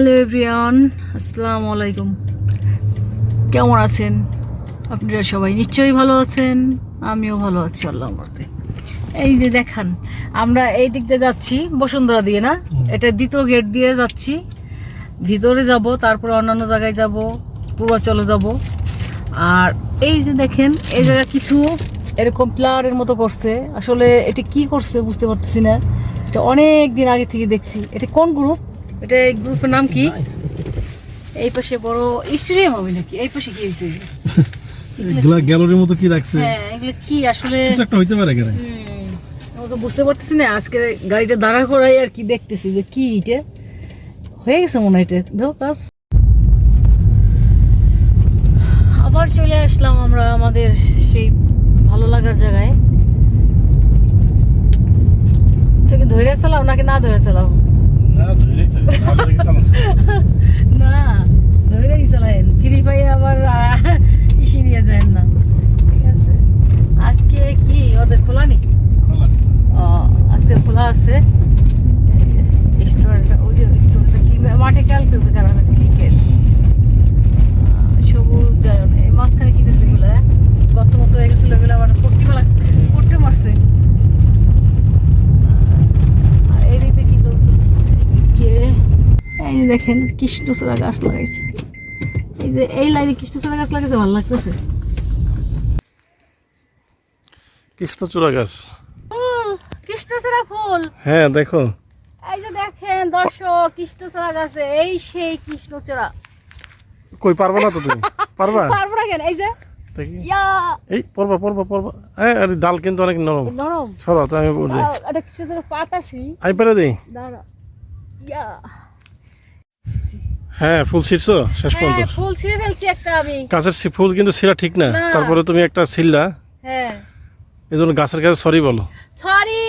Hello everyone আসসালামু আলাইকুম। কেমন আছেন? আপনারা সবাই নিশ্চয়ই ভালো আছেন আমিও ভালো আছি আল্লাহর মতে এই যে দেখান আমরা এই দিক দিয়ে যাচ্ছি বসুন্ধরা দিয়ে না? এটা দ্বিতীয় গেট দিয়ে যাচ্ছি। ভিতরে যাব তারপর অন্যান্য জায়গায় যাব পূর্বাচলে যাব। আর এই যে দেখেন এই জায়গা কিছু এরকম প্লারের মতো করছে। আসলে এটা কি করছে বুঝতে পারতেছি না। এটা অনেক দিন আগে থেকে দেখছি। এটা কোন গ্রুপ এটা এই গ্রুপের নাম কি? এই পাশে বড় স্টেডিয়াম হবে নাকি? এই পাশে কি হয়েছে? এগুলা গ্যালারির মতো কি রাখছে? হ্যাঁ এগুলো কি আসলে? কিছু একটা হইতে পারে আমি তো বুঝতে পারতেছি না। আজকে গাড়িটা দাঁড়া করাই আর কি দেখতেছি যে কি এটা। হয়ে গেছে মনে হয় এটা। দেখো কাজ। আবার চলে আসলাম আমরা আমাদের সেই ভালো লাগার জায়গায়। তুমি ধরে চালাও নাকি না ধরে চালাও? না ধরে চালাইন ফ্রি পাই আবার ইসি নিয়ে যায় না। ঠিক আছে। আজকে কি ওদের খোলা নি। ও, আজকে খোলা আছে। স্টুডেন্ট ওই যে স্টুডেন্টটা কি মাঠে খেলতেছে কারণ ক্রিকেট। সবুজ জায়ন এই মাঝখানে কি দিয়েছে এগুলো? গত মতো হয়ে গেছিল এগুলো আবার পট্টি মেলা পট্টি মারছে আর এদিকে কি চলতেছে এদিকে এই যে দেখেন কৃষ্ণচূড়া গাছ লাগাইছে। এই যে এই লাইনে কৃষ্ণচূড়া গাছ লাগাইছে ভালো লাগতেছে। কৃষ্ণচূড়া গাছ। কৃষ্ণচূড়া ফুল। হ্যাঁ দেখো। এই যে দেখেন দর্শক কৃষ্ণচূড়া গাছে এই সেই কৃষ্ণচূড়া। কই পারবা না তো তুমি? পারবা? পারব না কেন? এই যে এই পড়বা পড়বা পড়বা হ্যাঁ আরে ডাল কিন্তু অনেক নরম। নরম। সরো তো আমি বলি। এটা কৃষ্ণচূড়া পাতা ছি আমি পেরে দিই। দাঁড়া ইয়া। হ্যাঁ ফুল ছিঁড়ছো? শেষ হ্যাঁ পর্যন্ত। ফুল ছিঁড়ে ফেলছি একটা আমি। গাছের ফুল কিন্তু ছিঁড়া ঠিক না। তারপরে তুমি একটা ছিঁড়লা। হ্যাঁ। এই জন্য গাছের কাছে সরি বলো। সরি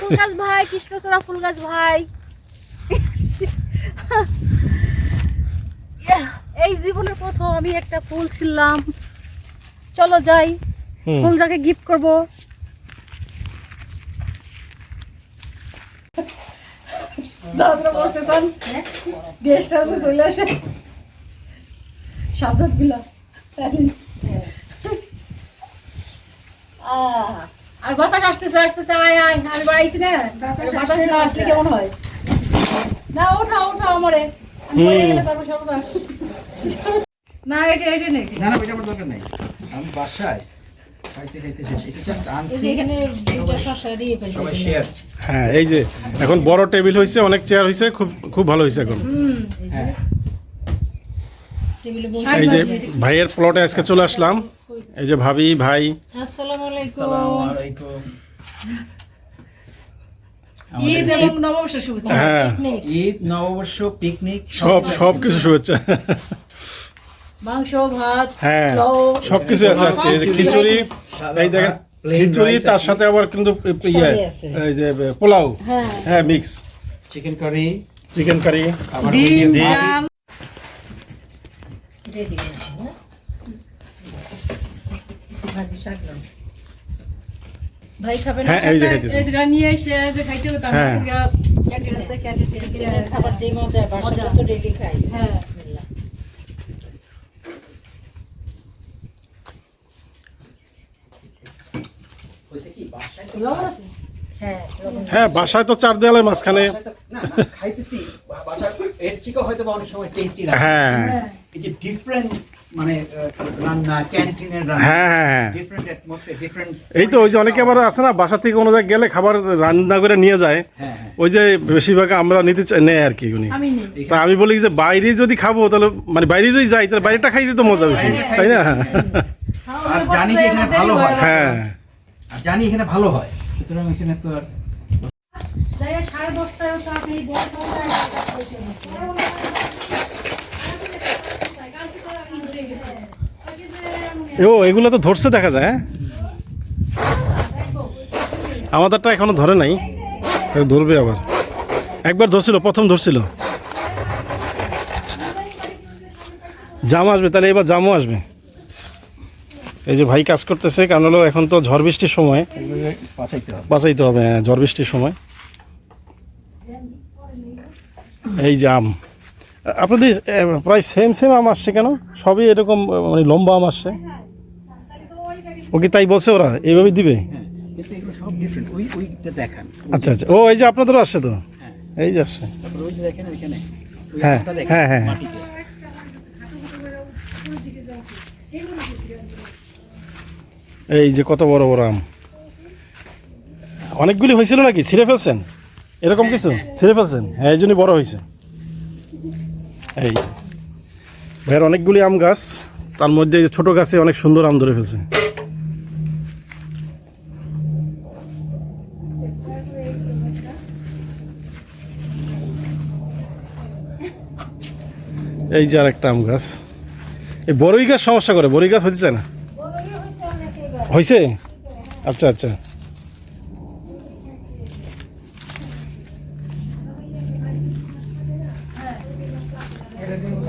ফুল গাছ ভাই কৃষ্ণচূড়া ফুল গাছ ভাই। এই জীবনের প্রথম আমি একটা ফুল ছিলাম চলো যাই। ফুল যাকে গিফট করব। দাদা বসতে চান গেস্ট হাউসে চলে আসে। সাজাতগুলা আর বাতাস আসতেছে আসতেছে আয় আয় আমি বাড়াইছি না। বাতাস না আসলে কেমন হয়? না ওঠা ওঠা আমারে। না এটা এটা নেই। না না আমার দরকার নাই। আমি বাসায় হ্যাঁ এই যে এখন বড় টেবিল হয়েছে অনেক চেয়ার হয়েছে খুব খুব ভালো হয়েছে এখন। হ্যাঁ। এই যে ভাইয়ের প্লটে আজকে চলে আসলাম। এই যে ভাবি ভাই। আসসালামু আলাইকুম। আসসালামু আলাইকুম। ঈদ নববর্ষ হ্যাঁ। পিকনিক ঈদ নববর্ষ পিকনিক সব সব কিছু। শুভেচ্ছা। মাংস ভাত হ্যাঁ লাউ, সব কিছু আছে আজকে। এই যে খিচুড়ি এই দেখেন খিচুড়ি তার সাথে আবার কিন্তু ইয়ে এই যে পোলাও। হ্যাঁ। হ্যাঁ mix chicken curry chicken curry আবার ডিম রেডি ভাজি শাক ভাই খাবেন হ্যাঁ এই যে খাইতেছি। এই জায়গা নিয়ে এসে যে খাইতে হবে তার হ্যাঁ। খাবার দিয়ে মজা মজা। তো ডেলি খাই। হ্যাঁ। বিসমিল্লাহ। হইছে কি বাসায় তো লবণ আছে? হ্যাঁ হ্যাঁ বাসায় তো চার দেওয়ালের মাঝখানে। খাইতেছি। বাসায় এর থেকেও হয়তো অনেক সময় টেস্টি লাগে হ্যাঁ। এই যে ডিফারেন্ট মানে রান্না ক্যান্টিনের রান্না হ্যাঁ হ্যাঁ হ্যাঁ। ডিফারেন্ট অ্যাটমসফিয়ার ডিফারেন্ট এই তো ওই যে অনেকে আবার আছে না বাসা থেকে কোনো জায়গায় গেলে খাবার রান্না করে নিয়ে যায়। হ্যাঁ হ্যাঁ। ওই যে বেশিরভাগ আমরা নিতে চাই নেয় আর কি উনি। আমি তা আমি বলি যে বাইরে যদি খাব তাহলে মানে বাইরে যদি যাই তাহলে বাইরেটা খাইতে তো মজা বেশি তাই না? আর জানি যে এখানে ভালো হয়। হ্যাঁ। আর জানি এখানে ভালো হয়। সুতরাং এখানে তো আর সাড়ে দশটায় আপনি ও এগুলো তো ধরছে দেখা যায় হ্যাঁ? আমাদেরটা এখনও ধরে নাই ধরবে আবার। একবার ধরছিল প্রথম ধরছিল। জাম আসবে তাহলে এবার জামও আসবে। এই যে ভাই কাজ করতেছে কারণ হলো এখন তো ঝড় বৃষ্টির সময়। বাঁচাইতে হবে। হ্যাঁ ঝড় বৃষ্টির সময়। এই যে আম। আপনাদের প্রায় সেম সেম আম আসছে কেন? সবই এরকম মানে লম্বা আম আসছে। ও কি তাই বলছে ওরা? এইভাবেই দিবে? হ্যাঁ আচ্ছা আচ্ছা। ও এই যে আপনাদেরও আসছে তো? এই যে আসছে। তারপরে ওই যে দেখেন ওইখানে। ওই হ্যাঁ, হ্যাঁ, হ্যাঁ। এই যে কত বড় বড় আম। অনেকগুলি হয়েছিল নাকি? ছিঁড়ে ফেলছেন? এরকম কিছু? ছিঁড়ে ফেলছেন? হ্যাঁ এই জন্যই বড় হয়েছে। এই ভাইয়ের অনেকগুলি আম গাছ, তার মধ্যে ছোট গাছে অনেক সুন্দর আম ধরে ফেলছে। এই যে আর একটা আম গাছ। এই বড়ই গাছ সমস্যা করে বড়ই গাছ হতে চায় না। হয়েছে আচ্ছা আচ্ছা।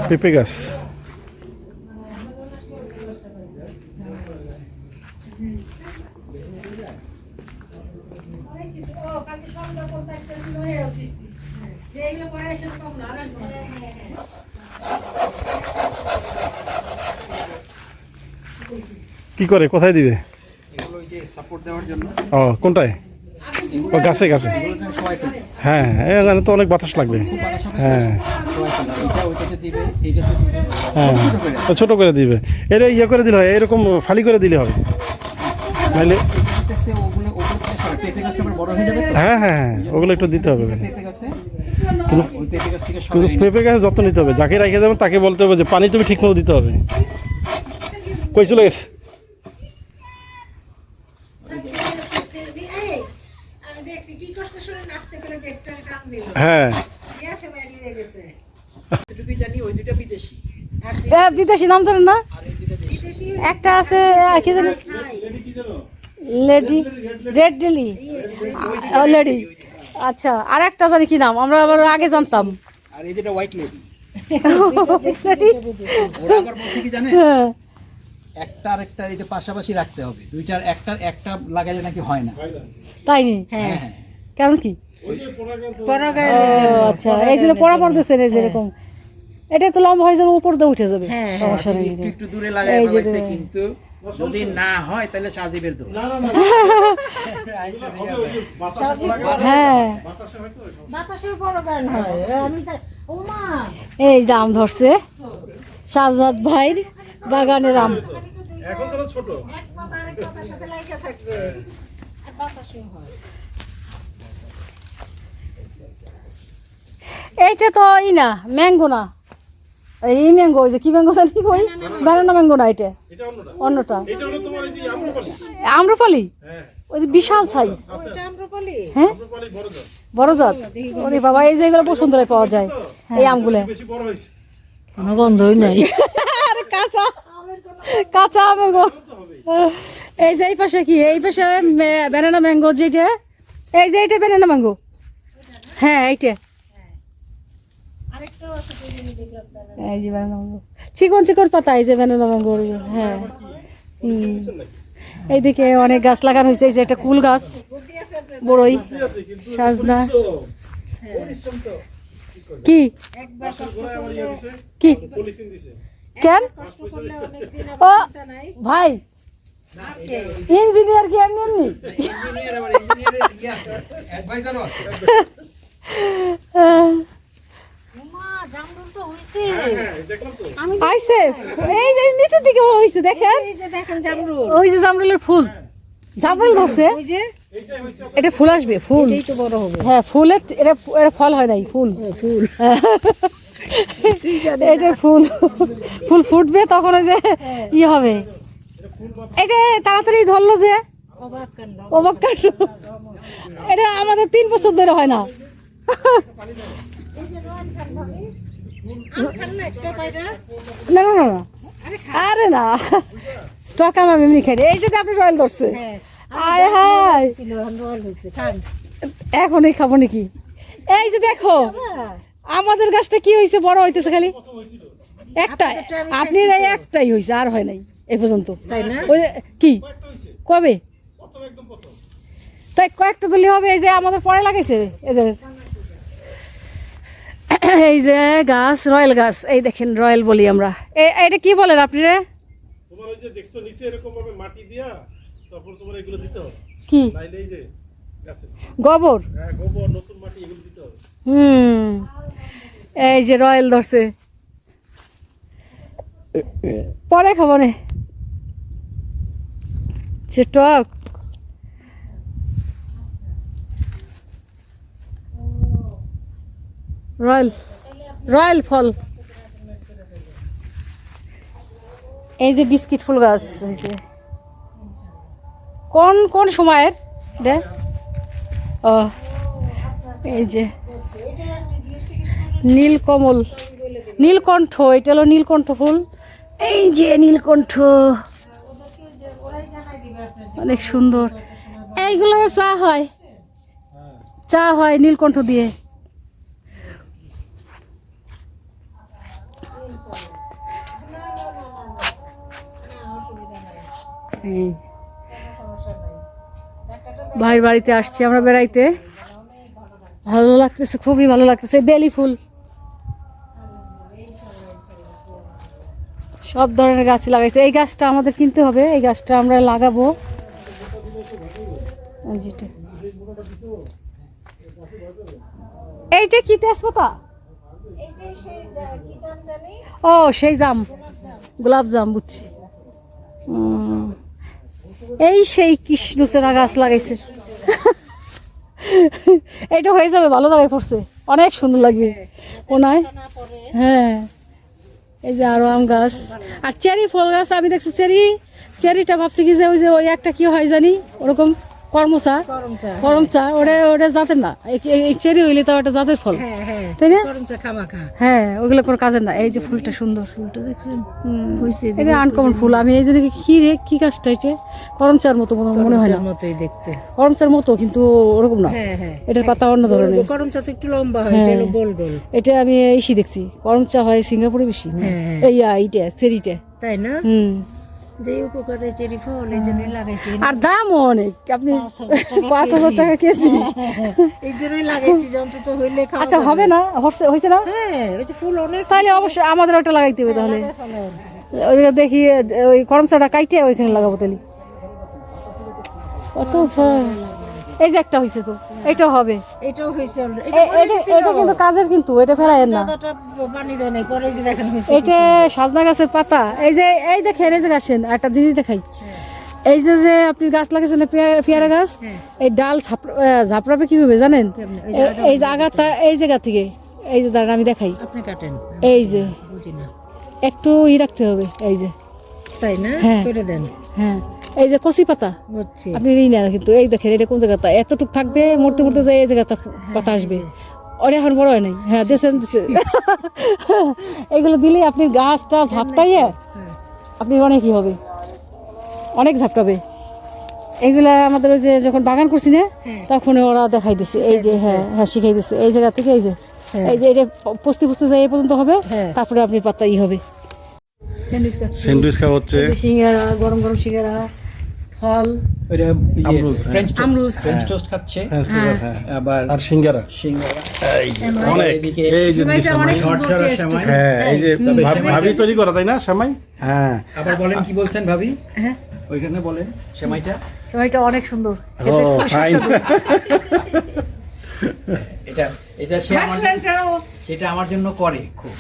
পেঁপে গাছ। কি করে? কোথায় দিবে এগুলো ওই যে সাপোর্ট দেওয়ার জন্য ও, কোনটায়? ও, গাছে গাছে। ফেলে হ্যাঁ এখানে তো অনেক বাতাস লাগবে। হ্যাঁ। দিবে হ্যাঁ। ছোট করে দিবে। এটা ইয়ে করে দিলে হয়, এরকম ফালি করে দিলে হবে। নাহলে হয়ে হ্যাঁ হ্যাঁ হ্যাঁ ওগুলো একটু দিতে হবে। কিন্তু পেঁপে গাছে যত্ন নিতে হবে। যাকে রেখে যাবেন তাকে বলতে হবে যে, পানি তুমি ঠিক মতো দিতে হবে। কই চলে গেছে আমি দেখছি কি করতে শুনে নাচতে করে গেটটা টান দিল হ্যাঁ। বিদেশি। এ, বিদেশি নাম জানেন না? একটা আছে আহ, কি জানি? লেডি রেড ডেলি। লেডি। আচ্ছা আর একটা জানি কি নাম আমরা আবার আগে জানতাম। আর এই হোয়াইট লেডি লেডি? ওরা আবার বলছে কি জানেন? হ্যাঁ। একটা আর একটা এটা পাশাপাশি রাখতে হবে। দুইটার একটা একটা লাগাইলে নাকি হয় না। তাই নি? হ্যাঁ হ্যাঁ। কারণ কি? আচ্ছা এই যে পড়া পড়তেছে এই যেরকম। এটা তো লম্বা হয়ে যাবে উপর দিয়ে উঠে যাবে। সমস্যা নেই। একটু একটু দূরে লাগাই এই যে ফেলাইছে দূরে। কিন্তু যদি না হয় তাহলে সাজিবের দোষ। হ্যাঁ। বাতাসের বড় গান হয়। আমি তা- ও মা! এই যে আম ধরছে। শাহজাদ ভাইর বাগানের আম। এখন ছোট এক পাতা আরেক পাতার সাথে লাইগা থাকবে আর বাতাসও হয় এইটা তো ই না ম্যাঙ্গো না। এই ম্যাঙ্গো ওই যে কি ম্যাঙ্গো জানি কই? ব্যানানা ম্যাঙ্গো না এটা। এটা অন্যটা। অন্যটা। এটা হলো তোমার এই যে আম্রপালি। আম্রপালি? হ্যাঁ। ওই যে বিশাল সাইজ আম্রপালি? হ্যাঁ? আম্রপালি বড় জাত। বড় জাত ওরে বাবা এই যে এগুলো বসুন্ধরায় পাওয়া যায়। এই আমগুলো। বেশি বড় হয়েছে। কোনো গন্ধই নাই। আরে কাঁচা। কাঁচা আমের এই যে এই পাশে কি? এই পাশে ব্যানানা ম্যাঙ্গো যেটা। এই যে এইটা ব্যানানা ম্যাঙ্গো। হ্যাঁ এইটা। এই যে চিকন চিকন পাতা এই যে ব্যানানা ম্যাঙ্গোর হ্যাঁ। এইদিকে অনেক গাছ লাগানো হয়েছে এই যে একটা কুল গাছ বড়ই সাজনা। কি? করলে কি? পলিথিন কেন? কষ্ট করলে অনেকদিন ও ভাই। ইঞ্জিনিয়ার কি এমনি এমনি ইঞ্জিনিয়ার আবার ইঞ্জিনিয়ারের ইয়ে আছে। অ্যাডভাইজারও আছে। জামরুল তো। হইছে দেখলাম আইছে। এই যে নিচের দিকে হয়েছে দেখেন। এই যে দেখেন জামরুল। ওই যে জামরুলের ফুল। জামরুল ধরছে। ওই যে এটা ফুল আসবে ফুল। এই তো বড় হবে। হ্যাঁ ফুলের এটা এটা ফল হয় নাই ফুল। ফুল। এটা ফুল। ফুল ফুটবে তখন ওই যে ই হবে। এটা তাড়াতাড়ি ধরলো যে। অবাক কাণ্ড। এটা আমাদের তিন বছর ধরে হয় না। না না না না। না। আরে না। টকা আমি এমনি খাই। এই যে আপনি রয়্যাল ধরছে। হ্যাঁ আয় হায়। ছিল রোল হইছে খান এখনই খাব নাকি? এই যে দেখো আমাদের গাছটা কি হয়েছে বড় হইতেছে খালি। একটা আপনি এই একটাই হয়েছে আর হয় নাই এ পর্যন্ত। তাই না? ওই কি? কবে? তাই কয়েকটা তুলি হবে এই যে আমাদের পরে লাগাইছে এদের এই যে গাছ রয়্যাল গাছ। এই দেখেন রয়্যাল বলি আমরা। এ- এটা কি বলেন আপনি রে? তোমার ওই যে দেখছ নিচে এরকম ভাবে মাটি দিয়া তারপর তোমার এগুলো দিতে হবে। কি? নাইলে এই যে গোবর? হ্যাঁ গোবর নতুন মাটি এগুলো দিতে হবে। হুম। এই যে রয়্যাল ধরছে। পরে খাব নে। সে টক। রয়্যাল রয়্যাল ফল। এই যে বিস্কিট ফুল গাছ হয়েছে। কোন কোন সময়ের? দে। ও, এই যে নীলকমল। নীলকণ্ঠ, এটা হলো নীলকণ্ঠ ফুল। এই যে নীলকণ্ঠ। অনেক সুন্দর। এইগুলো চা হয়। চা হয় নীলকণ্ঠ দিয়ে। ভাইয়ের বাড়িতে আসছি আমরা বেড়াইতে। ভালো লাগতেছে খুবই ভালো লাগতেছে। বেলি ফুল। সব ধরনের গাছই লাগাইছে। এই গাছটা আমাদের কিনতে হবে। এই গাছটা আমরা লাগাবো। এইটা কি তেজপাতা? ও সেই জাম। গোলাপ জাম বুঝছি। উম, এই সেই কৃষ্ণচূড়া গাছ লাগাইছে। এটা হয়ে যাবে, ভালো জায়গায় পড়ছে। অনেক সুন্দর লাগবে। ওনায় হ্যাঁ। এই যে আরও আম গাছ। আর চেরি ফল গাছ, আমি দেখছি চেরি, চেরিটা ভাবছি কি যে ওই যে ওই একটা কি হয় জানি, ওরকম। কর্মচা করমচা ওটা ওটা জাতের না। এই- চেরি হইলে তো ওটা জাতের ফল। হ্যাঁ হ্যাঁ তাই না? হ্যাঁ ওগুলো কোনো কাজের না। এই যে ফুলটা সুন্দর। ফুলটা দেখছেন? এটা আনকমন ফুল। আমি এই জন্য কি- রে কি গাছটা এটা? করমচার মতো মনে- হয় না। মতোই দেখতে। করমচার মতো কিন্তু ওরকম না। হ্যাঁ হ্যাঁ। এটার পাতা অন্য ধরনের। গরম চা তো একটু লম্বা হয় হ্যাঁ। গোল গোল। এটা আমি ইসি দেখছি। করমচা হয় সিঙ্গাপুরে বেশি হ্যাঁ। এই এইটা চেরিটা। তাই না? হুম। যে উপকারে চেরি ফল এই জন্যই লাগাইছি। আর দামও অনেক। আপনি পাঁচ হাজার টাকা কেজি। এই জন্যই লাগাইছি যে অন্তত হইলে আচ্ছা হবে না? হয়েছে না? হ্যাঁ ওই ফুল অনেক। তাহলে অবশ্যই আমাদের ওটা লাগাইতে হবে তাহলে। ওইদিকে দেখি ওই করমচাটা কাইটে ওইখানে লাগাবো তাহলে। কত ফল। এই যে একটা হয়েছে তো। এটাও হবে। এটাও হয়েছে এটা এটা কিন্তু কাজের কিন্তু এটা ফেলাইয়ের না। পানি দেয় নাই পরে যে দেখেন এটা সাজনা গাছের পাতা। এই যে এই দেখেন এই যে গাছেন একটা জিনিস দেখাই। এই যে যে আপনি গাছ লাগাইছেন পেয়ারা গাছ এই ডাল ঝাপড়াবে কীভাবে জানেন? এই যে আগাটা এই জায়গা থেকে। এই যে দাঁড়ান আমি দেখাই। আপনি কাটেন। এই যে। একটু ই রাখতে হবে এই যে। তাই না? হ্যাঁ। করে দেন। হ্যাঁ। এই যে কচি পাতা? আপনি এই না কিন্তু এই দেখেন এটা কোন জায়গাটা? এতটুক থাকবে মরতে মরতে যায় এই জায়গাটা পাতা আসবে। ওটা এখন বড় হয় নাই। হ্যাঁ দেশেন দেশে এগুলো দিলে আপনি গাছটা ঝাপটাইয়ে আপনি অনেকই হবে। অনেক ঝাপটাবে এইগুলা আমাদের ওই যে যখন বাগান করছি না তখন ওরা দেখাই দিছে। এই যে হ্যাঁ হ্যাঁ শিখাই দিছে। এই জায়গা থেকে এই যে এই যে এটা পুষতে পুষতে যায় এই পর্যন্ত হবে হ্যাঁ। তারপরে আপনি পাতা ই হবে। স্যান্ডউইচ স্যান্ডউইচ খাওয়া হচ্ছে। সিঙ্গারা গরম গরম সিঙ্গারা। ফল ওইটা আমরুজ, হ্যাঁ। ফ্রেঞ্চ টোস্ট ফ্রেঞ্চ টোস্ট খাচ্ছে। হ্যাঁ, হ্যাঁ, হ্যাঁ। আবার আর সিঙ্গারা। সিঙ্গারা। অনেক। এই যে সিমাইটা অনেক সুন্দর ঝরঝরা taste। সেমাই। হ্যাঁ এই যে তবে ভাব- সেমাইটা- ভাবি তৈরি করা তাই না সামাই? হ্যাঁ। আবার বলেন কি বলছেন ভাবি? হ্যাঁ। ওইখানে বলেন সেমাইটা। সময়টা অনেক সুন্দর। এটা এটা সে আমার সেটা আমার জন্য করে খুব।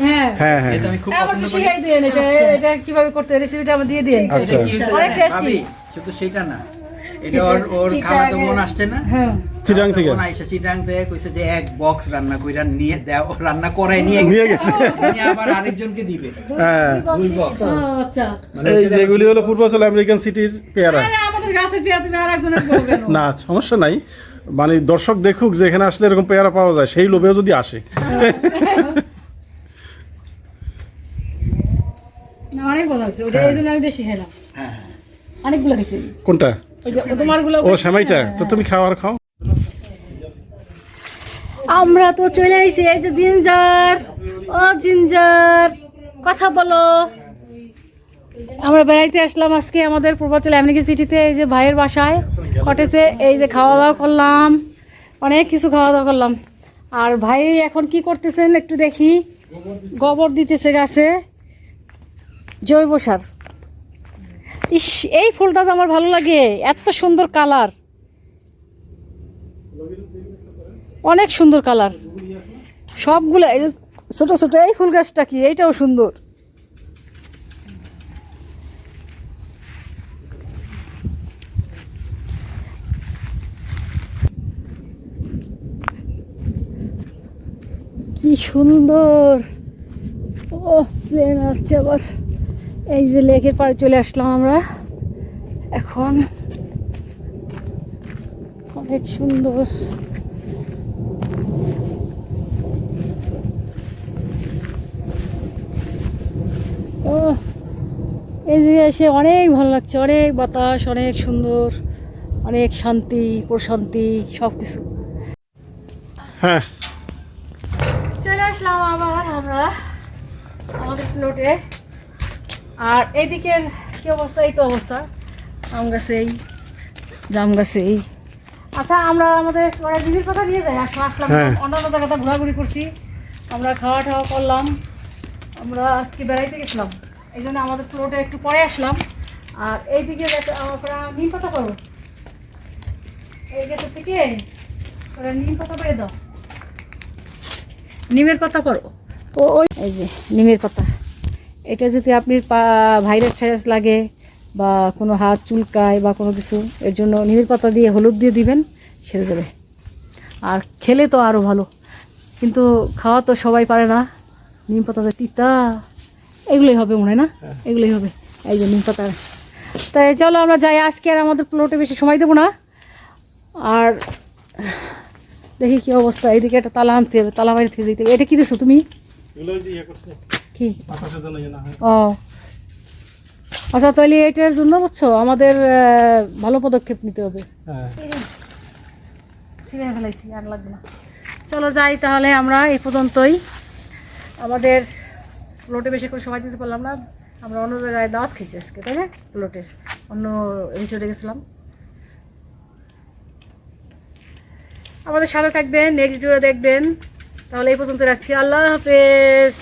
হ্যাঁ। হ্যাঁ হ্যাঁ। এটা আমি খুব আমার পছন্দ করি। শিখাই এটা কীভাবে করতে রেসিপিটা আমার দিয়ে দিন আচ্ছা। অনেক জানেন? শুধু সেটা না এটা ওর ওর খালাতো বোন আসছে না? হ্যাঁ। চিটাং থেকে? আইসা চিটাং থেকে কইছে যে এক বক্স রান্না কইরা নিয়ে দাও রান্না করায় নিয়ে নিয়ে গেছে। নিয়ে আবার আরেকজনকে দিবে। হ্যাঁ। দুই বক্স। আচ্ছা। মানে এই যেগুলি হলো পূর্বাচল আমেরিকান সিটির পেয়ারা। আমাদের গাছের পেয়া তুমি আর একজনের বলবে না সমস্যা নাই। মানে দর্শক দেখুক যে এখানে আসলে এরকম পেয়ারা পাওয়া যায় সেই লোভেও যদি আসে। অনেক ভালো হয়েছে। ওটা এই জন্য আমি বেশি খেলাম। হ্যাঁ। অনেকগুলো খেয়েছি কোনটা? ওই যে তোমারগুলো ও সেমাইটা? তো তুমি খাও আর খাও। আমরা তো চলে আইছি এই যে জিঞ্জার। ও জিঞ্জার কথা বলো। আমরা বেড়াইতে আসলাম আজকে আমাদের পূর্বাচল আমেরিকা সিটিতে এই যে ভাইয়ের বাসায়। কটেছে এই যে খাওয়া দাওয়া করলাম। অনেক কিছু খাওয়া দাওয়া করলাম। আর ভাই এখন কি করতেছেন একটু দেখি। গোবর দিতেছে গাছে। জৈব সার। ইস, এই ফুলটা আমার ভালো লাগে, এত সুন্দর কালার। অনেক সুন্দর কালার। সবগুলো ছোট ছোট, এই ফুল গাছটা কি? এইটাও সুন্দর। কি সুন্দর। ও প্লেন আসছে আবার। এই যে লেকের পাড়ে চলে আসলাম আমরা। এখন অনেক সুন্দর। ও এই যে এসে অনেক ভালো লাগছে অনেক বাতাস অনেক সুন্দর অনেক শান্তি প্রশান্তি সব কিছু হ্যাঁ। চলে আসলাম আবার আমরা আমাদের প্লটে আর এদিকের কি অবস্থা? এই তো অবস্থা। আম গাছে এই জাম গাছে এই। আচ্ছা আমরা আমাদের ওরা জিবির কথা নিয়ে যাই। আসলাম আসলাম হ্যাঁ। অন্যান্য জায়গাতে ঘোরাঘুরি করছি। আমরা খাওয়া টাওয়া করলাম। আমরা আজকে বেড়াইতে গেছিলাম। এই জন্য আমাদের প্লটে একটু পরে আসলাম। আর এইদিকে গেছে- আমরা নিম পাতা করব। এই গেছে থেকে ওরা নিম পাতা পেরে দাও। নিমের পাতা করো। ও ওই এই যে নিমের পাতা। এটা যদি আপনি ভাইরাস টাইরাস লাগে বা কোনো হাত চুলকায় বা কোনো কিছু এর জন্য নিমের পাতা দিয়ে হলুদ দিয়ে দিবেন সেরে যাবে। আর খেলে তো আরও ভালো। কিন্তু খাওয়া তো সবাই পারে না। নিম পাতাতে তিতা এগুলোই হবে মনে হয় না? এগুলোই হবে। এই যে নিম পাতা। তাই চলো আমরা যাই। আজকে আর আমাদের প্লটে বেশি সময় দেবো না। আর দেখি কি অবস্থা। এইদিকে একটা তালা আনতে হবে তালা বাইরে থেকে যেতে হবে। এটা কি দিছো তুমি? কি? ইয়ে ও। আচ্ছা তাহলে এটার জন্য বুঝছ আমাদের ভালো পদক্ষেপ নিতে হবে। হ্যাঁ। আর লাগবে না। চলো যাই তাহলে আমরা এই পর্যন্তই। আমাদের প্লটে বেশি করে সময় দিতে পারলাম না। আমরা অন্য জায়গায় দাওয়াত খেয়েছি আজকে তাই না? প্লটের অন্য রিসোর্টে গেছিলাম। আমাদের সাথে থাকবেন নেক্সট ভিডিও দেখবেন। তাহলে এই পর্যন্ত রাখছি। আল্লাহ হাফেজ।